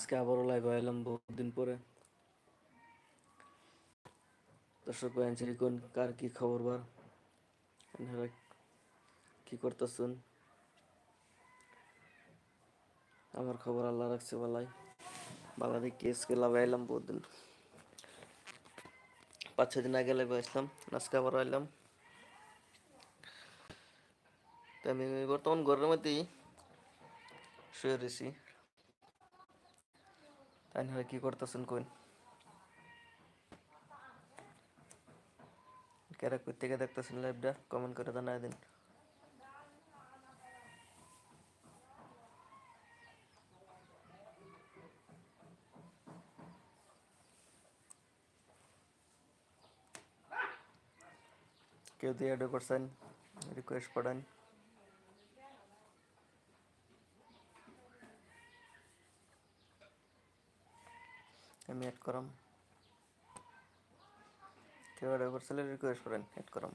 আজকে আবারও লাইভ এলাম বহুত দিন পরে। দর্শক ভাই কোন, কার কি খবর বার? আপনারা কি করতেছেন? আমার খবর আল্লাহ রাখছে বালাই বালা দেখি আজকে লাভ এলাম বহুত দিন পাঁচ, ছয় দিন আগে লাইভ আসলাম, আজকে আবার এলাম। তো আমি বর্তমান ঘরের মধ্যেই শুয়ে রয়েছি। তাই না কি করতেছেন কোন কারা কই থেকে দেখতেছেন লাইভটা কমেন্ট করে জানাই দিন। কেউ দিয়ে অ্যাড করছেন রিকোয়েস্ট পড়েন আমি অ্যাড করাম। কেউ অ্যাড করছিলে রিকোয়েস্ট করেন অ্যাড করাম।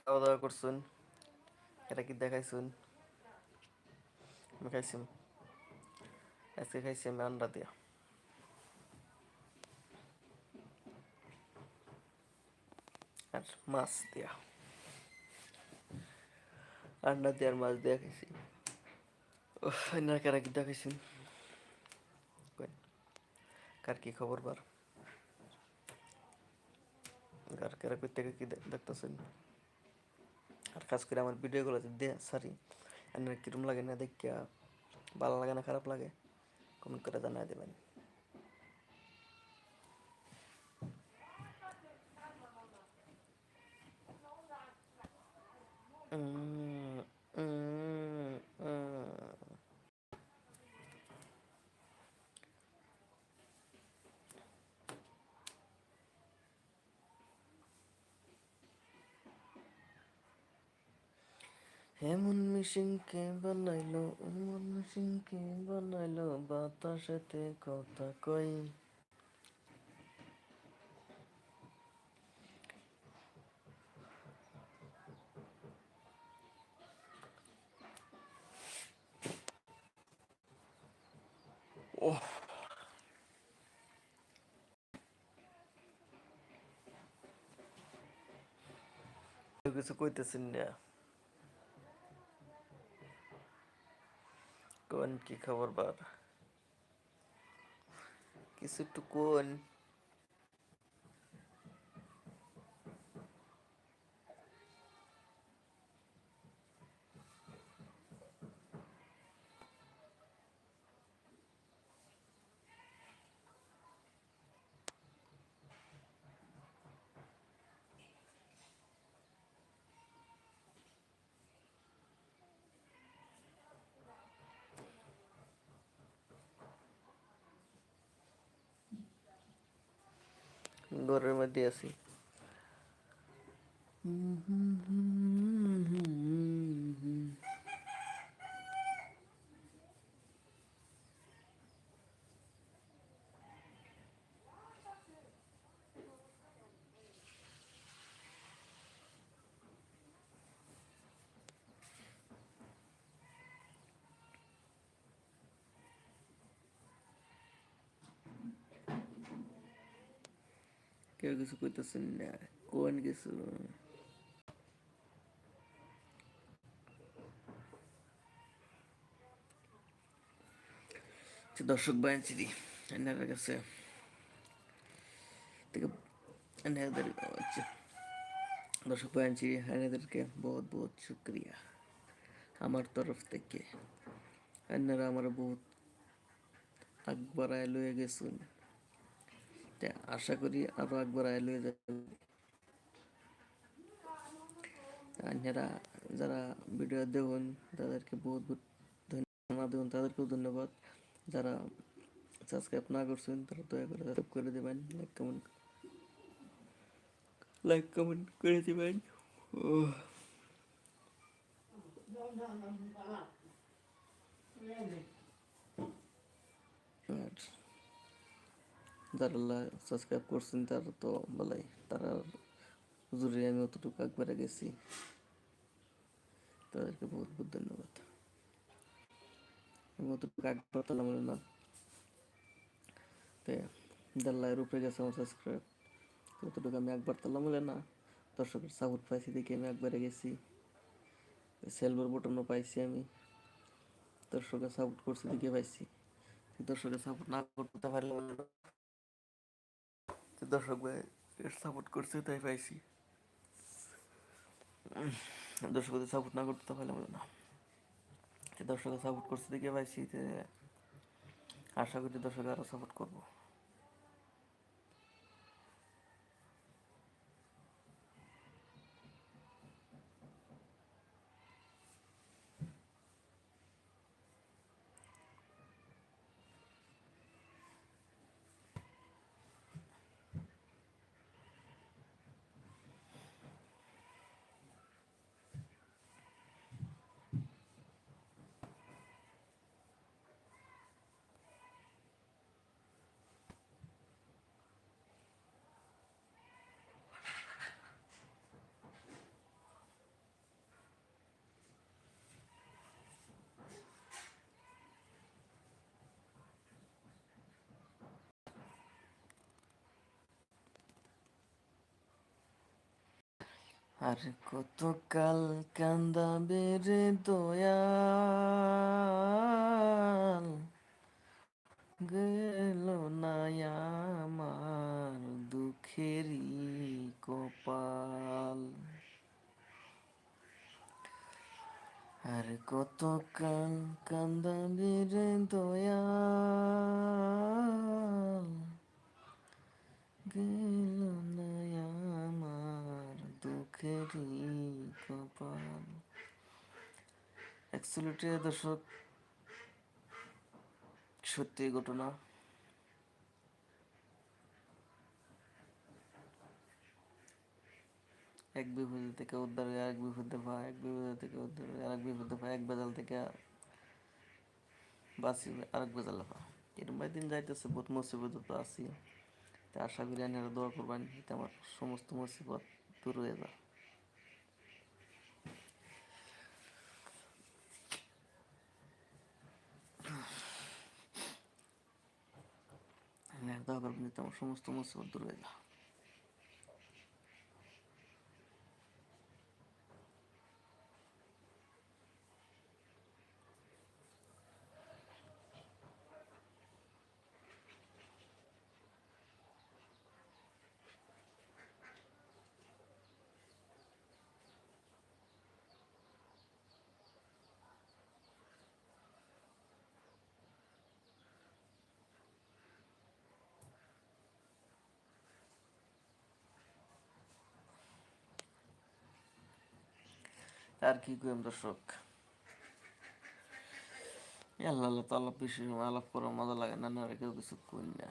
খাওয়া দাওয়া করছুন এটা কি দেখাইছুন আমি খাইছি আজকে খাইছি আমি আন্ডা দিয়া। আর মাছ দিয়া আন্ডা দিয়ে আর মাছ দিয়া খাইছি না কারা কি দেখাইছেন কার কি খবর বার কার কারা কই থেকে কি দেখতেছেন আর কাজ করে আমার ভিডিওগুলো দে সারি আপনার কিরম লাগে না দেখিয়া ভালো লাগে না খারাপ লাগে কমেন্ট করে জানাই দেবেন এমন মেশিনকে বানাইলো এমন মেশিনকে বানাইলো বাতাসেতে কথা কই। ওহ কিছু কইতেছেন না। কোন কি খবর বার কিছু একটু কোন? ঘরের মধ্যে আছি। কেউ কিছু কইতেছেন না কোন কিছু দর্শক বায়ানছিরি এনার কাছে থেকে এনাদের আচ্ছা দর্শক বায়ানছিরি এনাদেরকে বহুত বহুত শুক্রিয়া আমার তরফ থেকে এনারা আমার বহুত আকবার আয় লয়ে গেছুন আশা করি আরও একবার আয় লয়ে যাবে। আপনারা যারা ভিডিও দেখুন, তাদেরকে বহুত বহুত ধন্যবাদ দেখুন তাদেরকেও ধন্যবাদ। যারা সাবস্ক্রাইব না করছেন, তারা দয়া করে সাবস্ক্রাইব করে দেবেন লাইক কমেন্ট লাইক কমেন্ট করে দেবেন। ও যারা সাবস্ক্রাইব করছেন তারা তো বলাই, তারা হুজুরে আমি অতটুকু একবারে গেছি। তাদেরকে বহুত বহুত ধন্যবাদ। আমি অতটুকু একবার তাহলে না। তে দেড় লাখের উপরে গেছে আমার সাবস্ক্রাইব অতটুকু আমি একবার তাল্লাম বলে না। দর্শকের সাপোর্ট পাইছি দেখে আমি একবারে গেছি। সেলভার বটনও পাইছি আমি। দর্শকের সাপোর্ট করছি দেখে পাইছি। দর্শকের সাপোর্ট না করতে পারলে দর্শক ভাই সাপোর্ট করছে, তাই পাইছি। দর্শকদের সাপোর্ট না করতে পারলে বলে না। দর্শকদের সাপোর্ট করছে দেখে পাইছি যে, আশা করি দর্শক আরও সাপোর্ট করব। আর কত কাল কান্দাবে রে দয়াল। গেল আমার দুঃখেরই কপাল। আর কত কাল কান্দাবে রে দয়াল। গেল দর্শক। সত্যি ঘটনা। এক বিপদ থেকে উদ্ধার হয়ে আরেক বিপদে পায় এক বিপদ থেকে উদ্ধার হয়ে আরেক বিপদে পায় এক বেজাল থেকে বাঁচি, আরেক বেজালে পায় এরকম দিন যাইতেছে, বহুত মুসিবত তো আছি। আশা করি আনি দোয়া করবেন আমার সমস্ত মুসিবত দূর হয়ে যায়। দোয়া করবেন আমার সমস্ত মুসিবত দূর হয়ে যায় আর কি কইম দর্শক? আল্লাহ আল্লাহ তো আল্লাহ বেশি সময় আলাপ করার মজা লাগে না না কিছু কই না।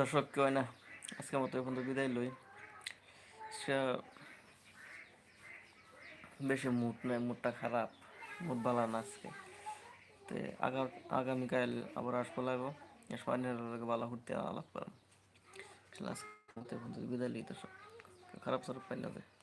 দর্শক কেউ না? আজকের মতো এখন তো বিদায় লই। বেশি মুড নাই মুডটা খারাপ মুড ভালো না আজকে। তো আগা, আগামীকাল আবার আসব লাগবো। সোয়ানের ভালো ঘুরতে আলাপ করাম আজকে মতো এখন তো বিদায় লই দর্শক। খারাপ সারাপ পাই না। যে